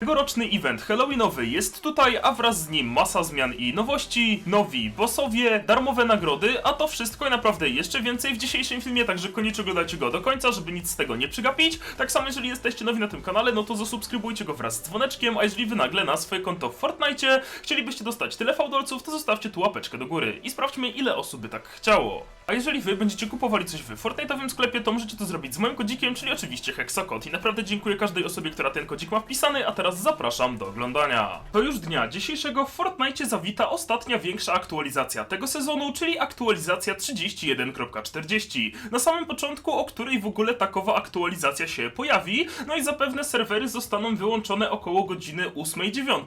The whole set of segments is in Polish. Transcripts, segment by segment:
Tegoroczny event Halloweenowy jest tutaj, a wraz z nim masa zmian i nowości, nowi bossowie, darmowe nagrody, a to wszystko i naprawdę jeszcze więcej w dzisiejszym filmie, także koniecznie oglądajcie go do końca, żeby nic z tego nie przegapić. Tak samo jeżeli jesteście nowi na tym kanale, no to zasubskrybujcie go wraz z dzwoneczkiem, a jeżeli wy nagle na swoje konto w Fortnite chcielibyście dostać tyle fałdolców, to zostawcie tu łapeczkę do góry i sprawdźmy ile osób by tak chciało. A jeżeli wy będziecie kupowali coś w Fortnite'owym sklepie, to możecie to zrobić z moim kodzikiem, czyli oczywiście Hexakod. I naprawdę dziękuję każdej osobie, która ten kodzik ma wpisany, a teraz zapraszam do oglądania. To już dnia dzisiejszego w Fortnite zawita ostatnia większa aktualizacja tego sezonu, czyli aktualizacja 31.40. Na samym początku, o której w ogóle takowa aktualizacja się pojawi, no i zapewne serwery zostaną wyłączone około godziny 8-9.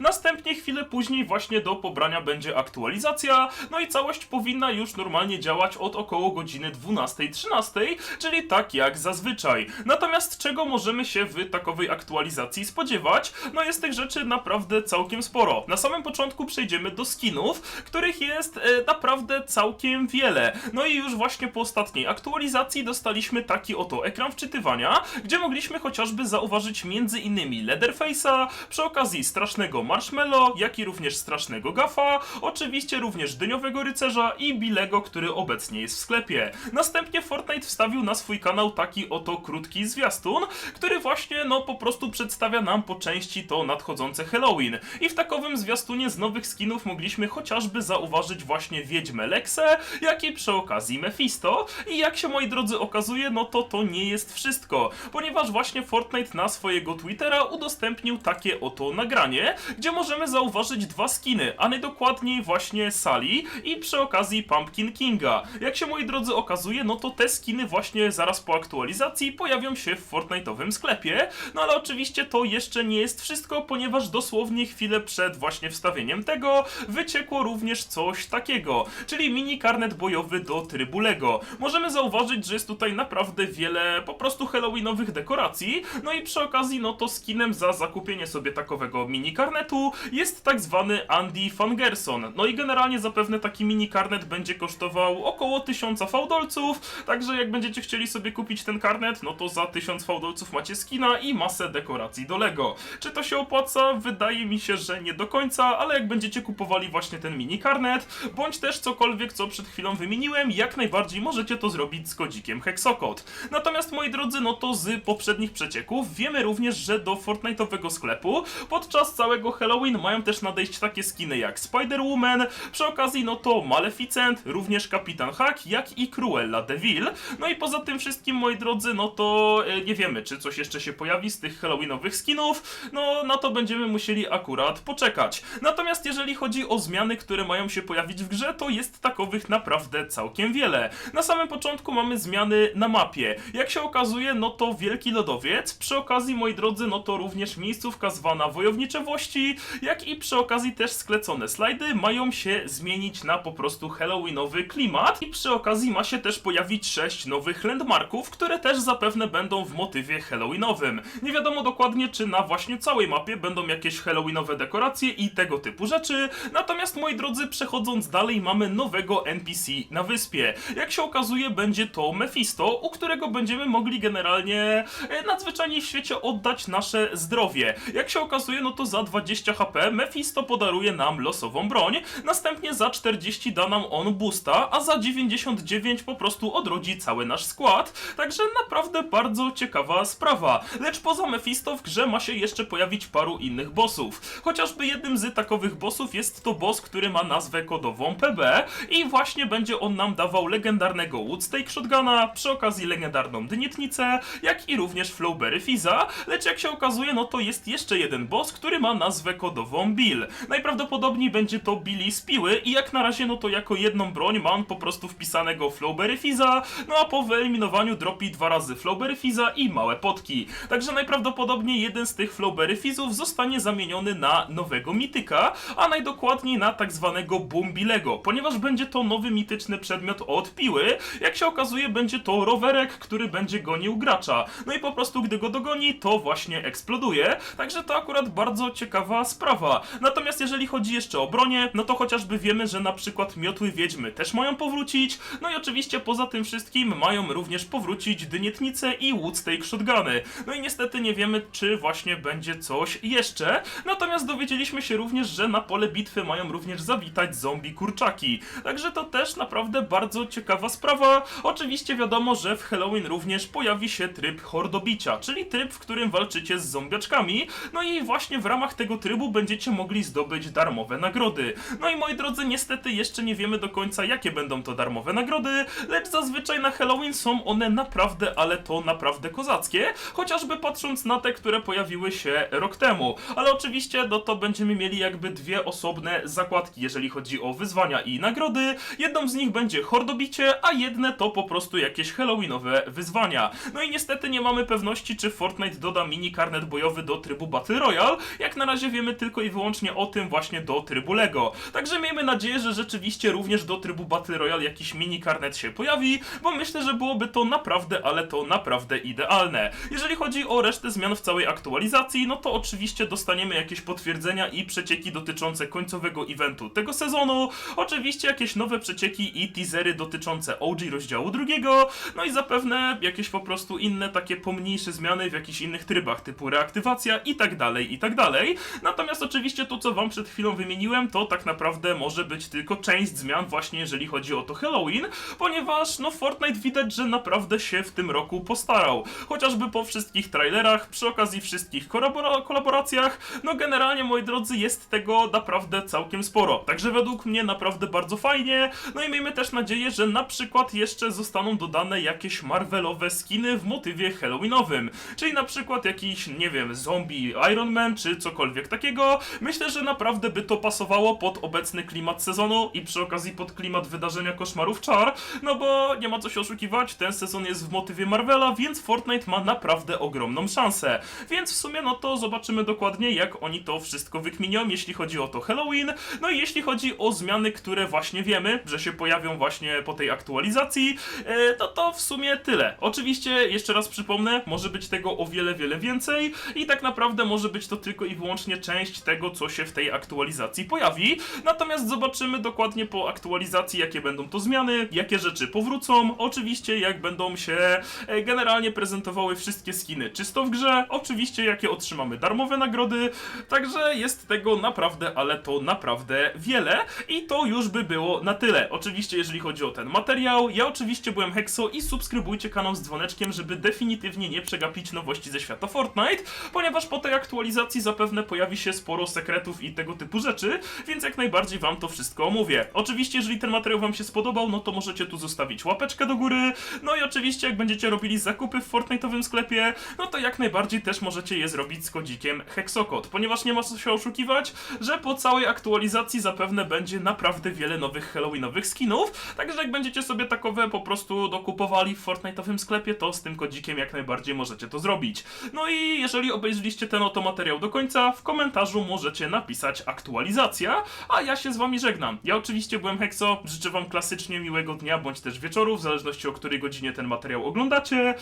Następnie chwilę później właśnie do pobrania będzie aktualizacja, no i całość powinna już normalnie działać od około godziny 12-13, czyli tak jak zazwyczaj. Natomiast czego możemy się w takowej aktualizacji spodziewać? No jest tych rzeczy naprawdę całkiem sporo. Na samym początku przejdziemy do skinów, których jest e, naprawdę całkiem wiele. No i już właśnie po ostatniej aktualizacji dostaliśmy taki oto ekran wczytywania, gdzie mogliśmy chociażby zauważyć między innymi Leatherface'a, przy okazji strasznego Marshmallow, jak i również strasznego Gafa, oczywiście również dyniowego rycerza i Bilego, który obecnie jest w sklepie. Następnie Fortnite wstawił na swój kanał taki oto krótki zwiastun, który właśnie no po prostu przedstawia nam po części to nadchodzące Halloween. I w takowym zwiastunie z nowych skinów mogliśmy chociażby zauważyć właśnie Wiedźmę Lexę, jak i przy okazji Mephisto. I jak się moi drodzy okazuje, no to to nie jest wszystko, ponieważ właśnie Fortnite na swojego Twittera udostępnił takie oto nagranie, gdzie możemy zauważyć dwa skiny, a najdokładniej właśnie Sally i przy okazji Pumpkin Kinga. Jak się moi drodzy okazuje, no to te skiny właśnie zaraz po aktualizacji pojawią się w Fortnite'owym sklepie, no ale oczywiście to jeszcze nie jest wszystko, ponieważ dosłownie chwilę przed właśnie wstawieniem tego wyciekło również coś takiego, czyli mini karnet bojowy do trybu LEGO. Możemy zauważyć, że jest tutaj naprawdę wiele po prostu halloweenowych dekoracji, no i przy okazji no to skinem za zakupienie sobie takowego mini karnetu jest tak zwany Andy Fangerson. No i generalnie zapewne taki mini karnet będzie kosztował około 1000 fałdolców, także jak będziecie chcieli sobie kupić ten karnet, no to za 1000 fałdolców macie skina i masę dekoracji do LEGO. Czy to się opłaca? Wydaje mi się, że nie do końca, ale jak będziecie kupowali właśnie ten mini karnet, bądź też cokolwiek, co przed chwilą wymieniłem, jak najbardziej możecie to zrobić z kodzikiem Hexokod. Natomiast moi drodzy, no to z poprzednich przecieków wiemy również, że do Fortnite'owego sklepu podczas całego Halloween mają też nadejść takie skiny jak Spider-Woman, przy okazji no to Maleficent, również Kapitan Hack, jak i Cruella de Vil. No i poza tym wszystkim, moi drodzy, no to e, nie wiemy, czy coś jeszcze się pojawi z tych Halloweenowych skinów, no na to będziemy musieli akurat poczekać. Natomiast jeżeli chodzi o zmiany, które mają się pojawić w grze, to jest takowych naprawdę całkiem wiele. Na samym początku mamy zmiany na mapie. Jak się okazuje, no to Wielki Lodowiec, przy okazji, moi drodzy, no to również miejscówka zwana Wojownicze Włości, jak i przy okazji też sklecone slajdy mają się zmienić na po prostu Halloweenowy klimat i przy okazji ma się też pojawić sześć nowych landmarków, które też zapewne będą w motywie Halloweenowym. Nie wiadomo dokładnie, czy na właśnie całej mapie będą jakieś Halloweenowe dekoracje i tego typu rzeczy, natomiast moi drodzy, przechodząc dalej mamy nowego NPC na wyspie. Jak się okazuje, będzie to Mephisto, u którego będziemy mogli generalnie e, nadzwyczajnie w świecie oddać nasze zdrowie. Jak się okazuje, no to za 20 HP Mephisto podaruje nam losową broń, następnie za 40 da nam on boosta, a za 99 po prostu odrodzi cały nasz skład. Także naprawdę bardzo ciekawa sprawa. Lecz poza Mephisto w grze ma się jeszcze pojawić paru innych bossów. Chociażby jednym z takowych bossów jest to boss, który ma nazwę kodową PB i właśnie będzie on nam dawał legendarnego Woodstake Shotguna, przy okazji legendarną Dynietnicę, jak i również Flowberry Fiza, lecz jak się okazuje, no to jest jeszcze jeden boss, który ma nazwę kodową Bill. Najprawdopodobniej będzie to Billy z piły i jak na razie, no to jako jedną broń ma on po prostu wpisanego Flowberry Fiza, no a po wyeliminowaniu dropi dwa razy Flowberry Fiza i małe potki. Także najprawdopodobniej jeden z tych Flowberry Fizów zostanie zamieniony na nowego mityka, a najdokładniej na tak zwanego Bumbilego, ponieważ będzie to nowy mityczny przedmiot od piły. Jak się okazuje, będzie to rowerek, który będzie gonił gracza. No i po prostu, gdy go dogoni, to właśnie eksploduje. Także to akurat bardzo ciekawa sprawa. Natomiast jeżeli chodzi jeszcze o bronię, no to chociażby wiemy, że na przykład miotły wiedźmy też mają powrócić powrócić. No i oczywiście poza tym wszystkim mają również powrócić dynietnice i Woodstake Shotguny. No i niestety nie wiemy, czy właśnie będzie coś jeszcze. Natomiast dowiedzieliśmy się również, że na pole bitwy mają również zawitać zombie kurczaki. Także to też naprawdę bardzo ciekawa sprawa. Oczywiście wiadomo, że w Halloween również pojawi się tryb hordobicia, czyli tryb, w którym walczycie z zombiaczkami. No i właśnie w ramach tego trybu będziecie mogli zdobyć darmowe nagrody. No i moi drodzy, niestety jeszcze nie wiemy do końca, jakie będą to darmowe nagrody, lecz zazwyczaj na Halloween są one naprawdę, ale to naprawdę kozackie, chociażby patrząc na te, które pojawiły się rok temu. Ale oczywiście no to będziemy mieli jakby dwie osobne zakładki, jeżeli chodzi o wyzwania i nagrody. Jedną z nich będzie hordobicie, a jedne to po prostu jakieś halloweenowe wyzwania. No i niestety nie mamy pewności, czy Fortnite doda mini karnet bojowy do trybu Battle Royale. Jak na razie wiemy tylko i wyłącznie o tym właśnie do trybu LEGO. Także miejmy nadzieję, że rzeczywiście również do trybu Battle Royale jakiś mini karnet się pojawi, bo myślę, że byłoby to naprawdę, ale to naprawdę idealne. Jeżeli chodzi o resztę zmian w całej aktualizacji, no to oczywiście dostaniemy jakieś potwierdzenia i przecieki dotyczące końcowego eventu tego sezonu, oczywiście jakieś nowe przecieki i teasery dotyczące OG rozdziału drugiego, no i zapewne jakieś po prostu inne takie pomniejsze zmiany w jakichś innych trybach, typu reaktywacja i tak dalej, i tak dalej. Natomiast oczywiście to, co wam przed chwilą wymieniłem, to tak naprawdę może być tylko część zmian właśnie jeżeli chodzi o to Halloween, ponieważ no Fortnite widać, że naprawdę się w tym roku postarał. Chociażby po wszystkich trailerach, przy okazji wszystkich kolabora- kolaboracjach, no generalnie moi drodzy jest tego naprawdę całkiem sporo. Także według mnie naprawdę bardzo fajnie. No i miejmy też nadzieję, że na przykład jeszcze zostaną dodane jakieś Marvelowe skiny w motywie Halloweenowym. Czyli na przykład jakiś, nie wiem, zombie Iron Man czy cokolwiek takiego. Myślę, że naprawdę by to pasowało pod obecny klimat sezonu i przy okazji pod klimat wydarzenia Koszmarów Czar. No bo nie ma co się oszukiwać, ten sezon jest w motywie Marvela, więc Fortnite ma naprawdę ogromną szansę. Więc w sumie no to zobaczymy dokładnie jak oni to wszystko wykminią, jeśli chodzi o to Halloween. No i jeśli chodzi o zmiany, które właśnie wiemy, że się pojawią właśnie po tej aktualizacji, e, to to w sumie tyle. Oczywiście, jeszcze raz przypomnę, może być tego o wiele, wiele więcej i tak naprawdę może być to tylko i wyłącznie część tego, co się w tej aktualizacji pojawi. Natomiast zobaczymy dokładnie po aktualizacji, jakie będą to zmiany, jakie rzeczy powrócą. Oczywiście, jak będą się e, generalnie prezentowały wszystkie skiny czysto w grze. Oczywiście, jakie otrzymamy darmowe nagrody. Także jest tego naprawdę, ale to naprawdę wiele. I to już by było na tyle. Oczywiście, jeżeli chodzi o ten materiał, ja oczywiście byłem Hexo i subskrybujcie kanał z dzwoneczkiem, żeby definitywnie nie przegapić nowości ze świata Fortnite, ponieważ po tej aktualizacji zapewne pojawi się sporo sekretów i tego typu rzeczy, więc jak najbardziej wam to wszystko omówię. Oczywiście, jeżeli ten materiał wam się spodobał, no to możecie tu zostawić łapeczkę do góry, no i oczywiście jak będziecie robili zakupy w Fortnite'owym sklepie, no to jak najbardziej też możecie je zrobić z kodzikiem Hexokod, ponieważ nie ma co się oszukiwać, że po całej aktualizacji zapewne będzie naprawdę wiele nowych halloweenowych skinów, także jak będziecie sobie takowe po prostu dokupowali w Fortnite'owym sklepie, to z tym kodzikiem jak najbardziej możecie to zrobić. No i jeżeli obejrzeliście ten oto materiał do końca, w komentarzu możecie napisać aktualizacja, a ja się z wami żegnam. Ja oczywiście byłem Hexo, życzę wam klasycznie miłego dnia bądź też wieczoru, w zależności o której godzinie ten materiał oglądacie.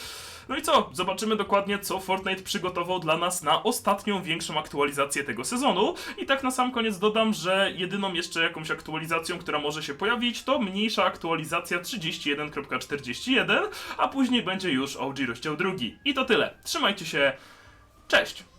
No i co? Zobaczymy dokładnie, co Fortnite przygotował dla nas na ostatnią większą aktualizację tego sezonu. I tak na sam koniec dodam, że jedyną jeszcze jakąś aktualizacją, która może się pojawić, to mniejsza aktualizacja 31.41, a później będzie już OG rozdział drugi. I to tyle. Trzymajcie się. Cześć!